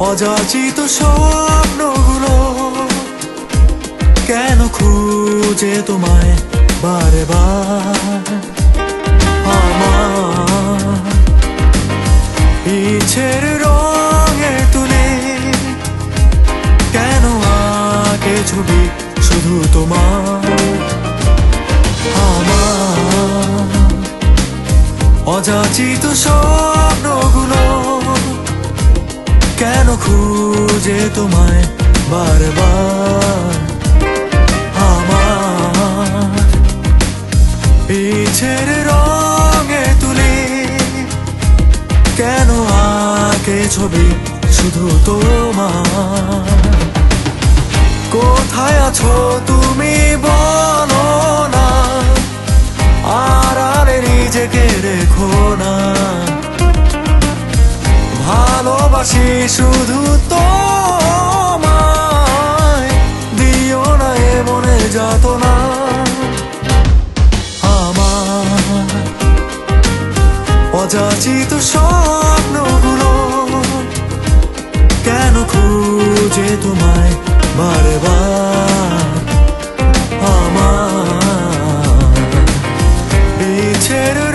অযাচিত স্বপ্নগুলো কেন খুঁজে তোমায় বারে বার আমার ইচ্ছের রঙে তুলে কেন আগে ছবি শুধু তোমার আমার অযাচিত স্বপ্নগুলো কেন খুঁজে তোমায় বারবার? আমার ইচ্ছের রঙে তুলে কেন আগে ছবি শুধু তোমার? কোথায় আছো তুমি ভালোবাসি, শুধু তোমায় দিও না এ মনে যত না আমার অযাচিত স্বপ্নগুলো কেন খুঁজে তোমায় বারে বার আমার বিছের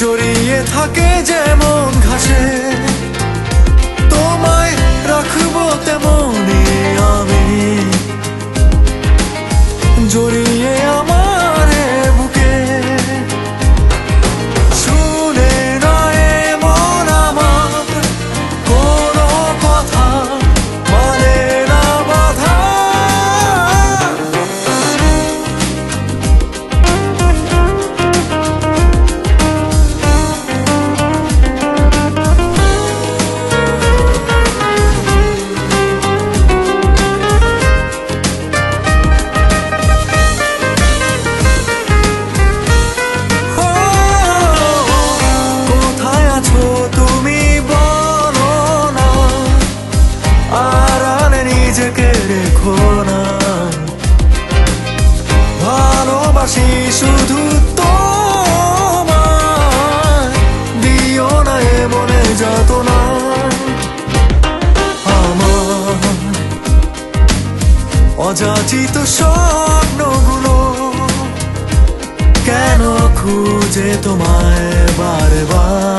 জড়িয়ে থাকে যেমন ঘাসে। শুধু তোমার। দিও না এ মনে যত না আমার অযাচিত স্বপ্নগুলো কেন খুঁজে তোমায় বারবার?